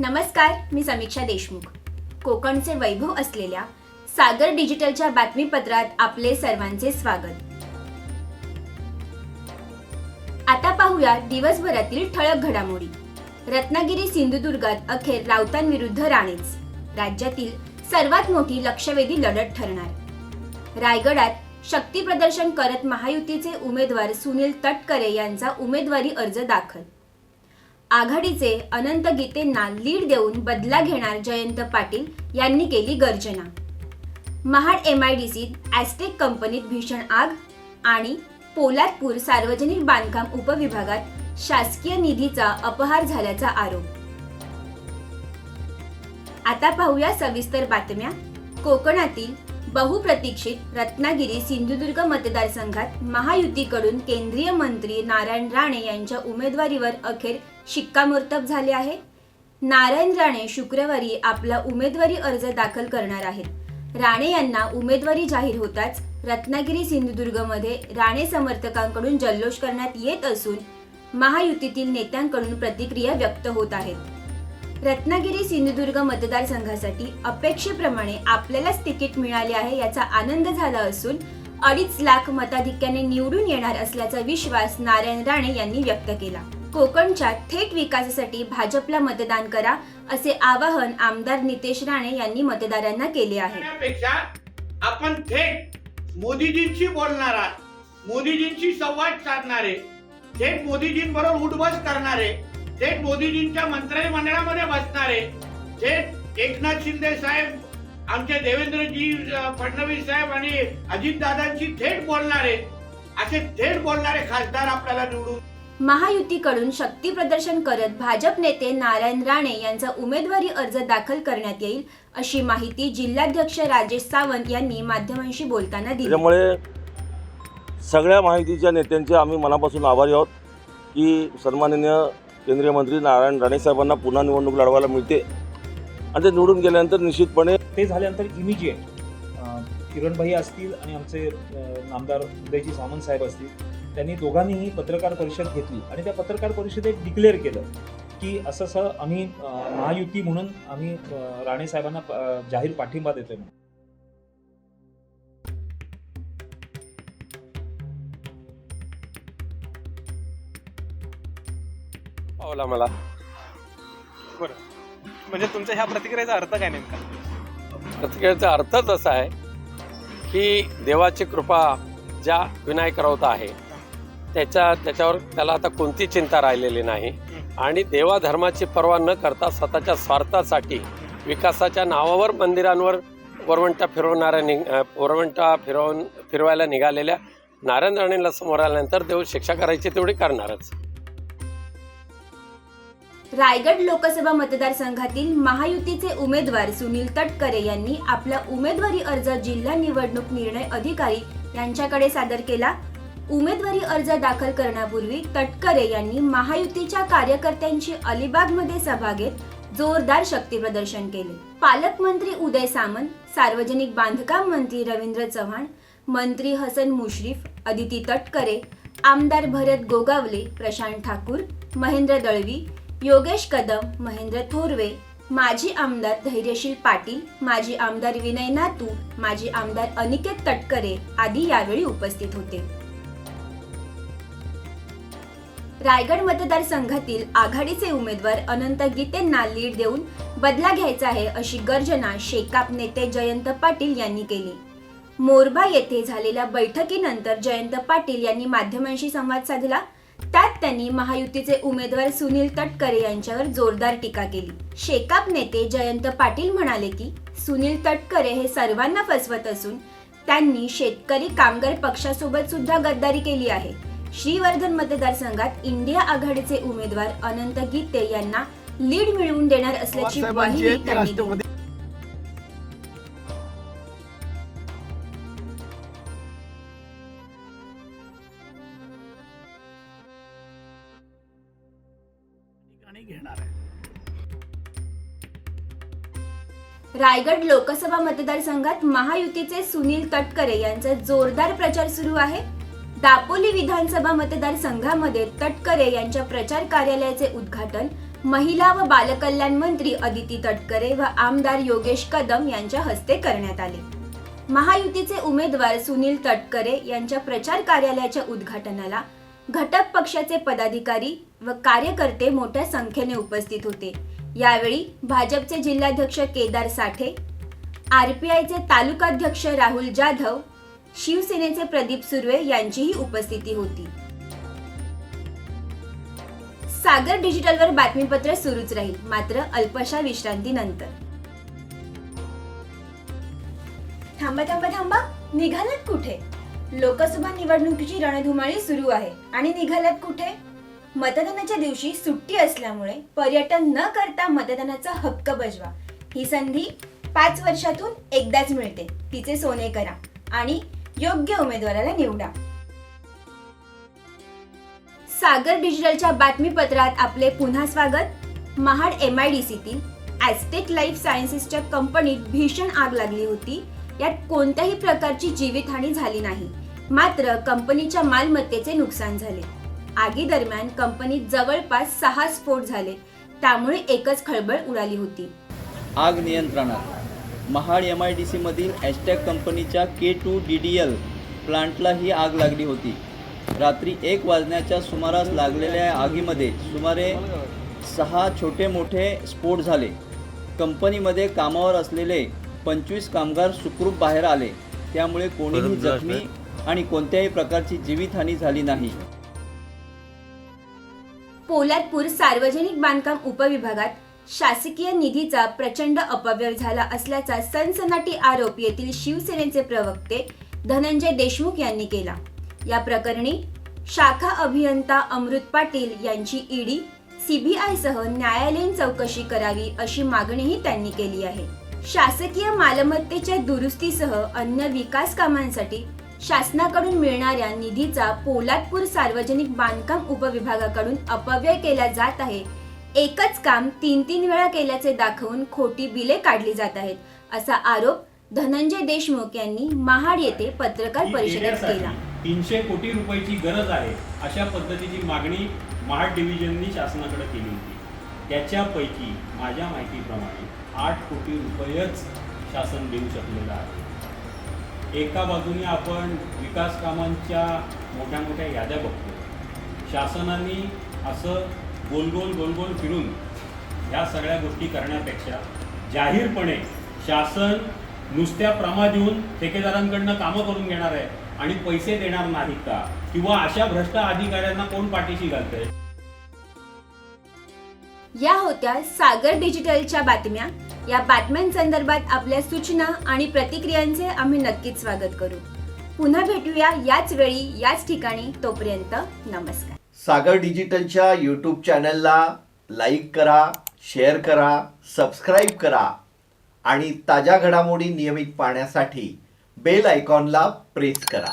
नमस्कार मी समीक्षा देशमुख. कोकणचे वैभव असलेल्या सागर डिजिटलच्या बातमीपत्रात आपले सर्वांचे स्वागत. आता पाहूया दिवसभरातील ठळक घडामोडी. रत्नागिरी सिंधुदुर्गात अखेर राऊतांविरुद्ध राणेच. राज्यातील सर्वात मोठी लक्षवेधी लढत ठरणार. रायगडात शक्ती प्रदर्शन करत महायुतीचे उमेदवार सुनील तटकरे यांचा उमेदवारी अर्ज दाखल. आघाडीचे अनंत गीतेंना लीड देऊन बदला घेणार जयंत पाटील यांनी केली गर्जना. महाड एम आय डी सीत ॲस्टेक कंपनीत भीषण आग आणि पोलादपूर सार्वजनिक बांधकाम उपविभागात शासकीय निधीचा अपहार झाल्याचा आरोप. आता पाहूया सविस्तर बातम्या. कोकणातील बहुप्रतीक्षित रत्नागिरी सिंधुदुर्ग मतदारसंघात महायुतीकडून केंद्रीय मंत्री नारायण राणे यांच्या उमेदवारीवर अखेर शिक्कामोर्तब झाले आहे. नारायण राणे शुक्रवारी आपला उमेदवारी अर्ज दाखल करणार आहेत. राणे यांना उमेदवारी जाहीर होताच रत्नागिरी सिंधुदुर्गमध्ये राणे समर्थकांकडून जल्लोष करण्यात येत असून महायुतीतील नेत्यांकडून प्रतिक्रिया व्यक्त होत आहेत. रत्नागिरी सिंधुदुर्ग मतदारसंघासाठी अपेक्षेप्रमाणे आपल्यालाच तिकीट मिळाले आहे याचा आनंद झाला असून अडीच लाख मताधिक्याने निवडून येणार असल्याचा विश्वास नारायण राणे यांनी व्यक्त केला. कोकणच्या थेट विकासासाठी भाजपला मतदान करा असे आवाहन आमदार नितेश राणे यांनी मतदारांना केले आहे. आपण थेट मोदीजींशी बोलणारा मोदीजींशी संवाद साधणारे थेट मोदीजींबरोबर उठबस करणारे थेट मोदीजींच्या मंत्रिमंडळामध्ये बसणारे थेट एकनाथ शिंदे साहेब आमचे देवेंद्रजी फडणवीस साहेब आणि अजितदादांशी थेट बोलणारे असे थेट बोलणारे खासदार आपल्याला निवडून महायुतीकडून शक्ती प्रदर्शन करत भाजप नेते नारायण राणे यांचा उमेदवारी अर्ज दाखल करण्यात येईल अशी माहिती जिल्हाध्यक्ष राजेश सावंत यांनी माध्यमांशी बोलताना दिली. त्याच्यामुळे सगळ्या माहितीच्या नेत्यांचे आम्ही मनापासून आभारी आहोत की सन्माननीय केंद्रीय मंत्री नारायण राणे साहेबांना पुन्हा निवडणूक लढवायला मिळते. आणि ते निवडून गेल्यानंतर निश्चितपणे ते झाल्यानंतर इमिजिएट किरणभाई असतील आणि आमचे अ, नामदार उदयजी सामंत साहेब असतील त्यांनी दोघांनीही पत्रकार परिषद घेतली आणि त्या पत्रकार परिषदेत डिक्लेअर केलं की असं असं आम्ही महायुती म्हणून आम्ही राणे साहेबांना जाहीर पाठिंबा देतोय म्हणून. पावला मला. बरं. म्हणजे तुमच्या ह्या प्रतिक्रियेचा अर्थ काय नेमका? प्रतिक्रियेचा अर्थच असा आहे की देवाची कृपा ज्या विनायक राऊत आहे त्याच्या त्याच्यावर त्याला आता कोणती चिंता राहिलेली नाही. आणि देवाधर्माची पर्वा न करता स्वतःच्या स्वार्थासाठी विकासाच्या नावावर मंदिरांवर वरवंटा फिरवणाऱ्या नि अं, फिरवून फिरवायला निघालेल्या नारायण राणेला समोर आल्यानंतर देव शिक्षा करायची तेवढी करणारच. रायगड लोकसभा मतदारसंघातील महायुतीचे उमेदवार सुनील तटकरे यांनी आपला उमेदवारी अर्ज जिल्हा निवडणूक निर्णय अधिकारी यांच्याकडे सादर केला. उमेदवारी अर्ज दाखल करण्यापूर्वी तटकरे यांनी महायुतीच्या कार्यकर्त्यांची अलिबागमध्ये सभा घेत जोरदार शक्ती प्रदर्शन केले. पालकमंत्री उदय सामंत सार्वजनिक बांधकाम मंत्री रवींद्र चव्हाण मंत्री हसन मुश्रीफ अदिती तटकरे आमदार भरत गोगावले प्रशांत ठाकूर महेंद्र दळवी योगेश कदम महेंद्र थोरवे माजी आमदार धैर्यशील पाटील माजी आमदार विनय नातू माजी आमदार अनिकेत तटकरे आदी यावेळी उपस्थित होते. रायगड मतदारसंघातील आघाडीचे उमेदवार अनंत गीतेंना लीड देऊन बदला घ्यायचा आहे अशी गर्जना शेकाप नेते जयंत पाटील यांनी केली. मोरबा येथे झालेल्या बैठकीनंतर जयंत पाटील यांनी माध्यमांशी संवाद साधला. त्यात त्यांनी महायुतीचे उमेदवार सुनील तटकरे यांच्यावर जोरदार टीका केली. शेकाप नेते जयंत पाटील म्हणाले की सुनील तटकरे हे सर्वांना फसवत असून त्यांनी शेतकरी कामगार पक्षासोबत सुद्धा गद्दारी केली आहे. श्रीवर्धन मतदारसंघात इंडिया आघाडीचे उमेदवार अनंत गीते यांना लीड मिळवून देणार असल्याची ग्वाही त्यांनी दिली. ठिकाणी घेणार आहे रायगड लोकसभा मतदारसंघात महायुतीचे सुनील तटकरे यांचा जोरदार प्रचार सुरू आहे दापोली विधानसभा मतदारसंघामध्ये तटकरे यांच्या प्रचार कार्यालयाचे उद्घाटन महिला व बालकल्याण मंत्री अदिती तटकरे व आमदार योगेश कदम यांच्या हस्ते करण्यात आले. महायुतीचे उमेदवार सुनील तटकरे यांच्या प्रचार कार्यालयाच्या उद्घाटनाला घटक पक्षाचे पदाधिकारी व कार्यकर्ते मोठ्या संख्येने उपस्थित होते. यावेळी भाजपचे जिल्हाध्यक्ष केदार साठे आरपीआयचे तालुकाध्यक्ष राहुल जाधव शिवसेनेचे प्रदीप सुर्वे यांचीही उपस्थिती होती. सागर डिजिटलवर बातमीपत्र सुरूच राहील मात्र अल्पशा विश्रांतीनंतर. थांबा थांबा थांबा. निघालात कुठे? लोकसभा निवडणुकीची रणधुमाळी सुरू आहे. आणि निघालात कुठे? मतदानाच्या दिवशी सुट्टी असल्यामुळे पर्यटन न करता मतदानाचा हक्क बजवा. ही संधी पाच वर्षातून एकदाच मिळते. तिचे सोने करा. आणि योग्य उमेदवाराला निवडा. सागर डिजिटलच्या बातमीपत्रात आपले पुन्हा स्वागत. महाड एम आय डी सीतील ॲस्टेक लाईफ सायन्सेसच्या कंपनीत भीषण आग लागली होती. यात कोणत्याही प्रकारची जीवितहानी झाली नाही. मात्र कंपनीच्या मालमत्तेचे नुकसान झाले. आगी दरम्यान कंपनीत जवळपास सहा स्फोट झाले. त्यामुळे एकच खळबळ उडाली होती. आग नियंत्रणात. महाड एम आय डी सीमधील ॲस्टॅक कंपनीच्या K two D D L प्लांटला ही आग लागली होती. रात्री एक वाजण्याच्या सुमारास लागलेल्या आगीमध्ये सुमारे सहा छोटे मोठे स्फोट झाले. कंपनीमध्ये कामावर असलेले पंचवीस कामगार सुखरूप बाहेर आले. त्यामुळे कोणीही जखमी आणि कोणत्याही प्रकारची जीवितहानी झाली नाही. पोलादपूर सार्वजनिक बांधकाम उपविभागात शासकीय निधीचा प्रचंड अपव्यय झाला असल्याचा सनसनाटी आरोप येथील शिवसेनेचे प्रवक्ते धनंजय देशमुख यांनी केला. या प्रकरणी शाखा अभियंता अमृत पाटील यांची ईडी सीबीआय सह न्यायालयीन चौकशी करावी अशी मागणीही त्यांनी केली आहे. शासकीय मालमत्तेच्या दुरुस्तीसह अन्य विकास कामांसाठी शासनाकडून मिळणाऱ्या निधीचा पोलादपूर सार्वजनिक बांधकाम उपविभागाकडून अपव्यय केला जात आहे एकच काम तीन तीन वेळा केल्याचे दाखवून खोटी बिले काढली जात आहेत असा आरोप धनंजय देशमुख यांनी महाड येथे पत्रकार परिषदेत केला. तीनशे कोटी रुपयाची गरज आहे अशा पद्धतीची मागणी महाड डिव्हिजननी शासनाकडे केली होती. त्याच्यापैकी माझ्या माहितीप्रमाणे आठ कोटी रुपयेच शासन देऊ शकलेलं आहे. एका बाजूने आपण विकास कामांच्या मोठ्या मोठ्या याद्या बघतो शासनाने असं गोल गोल गोल गोल फिरून ह्या सगळ्या गोष्टी करण्यापेक्षा जाहीरपणे शासन नुसत्या प्रमा देऊन ठेकेदारांकडनं कामं करून घेणार आहे आणि पैसे देणार नाहीत का? किंवा अशा भ्रष्ट अधिकाऱ्यांना कोण पाठीशी घालतंय? या होत्या सागर डिजिटलच्या बातम्या. या बातम्यांसंदर्भात आपल्या सूचना आणि प्रतिक्रियांचे आम्ही नक्कीच स्वागत करू. पुन्हा भेटूया याच वेळी याच ठिकाणी. तोपर्यंत नमस्कार. सागर डिजिटलच्या यूट्यूब चॅनलला लाईक करा शेअर करा सबस्क्राईब करा आणि ताज्या घडामोडी नियमित पाहण्यासाठी बेल आयकॉनला प्रेस करा.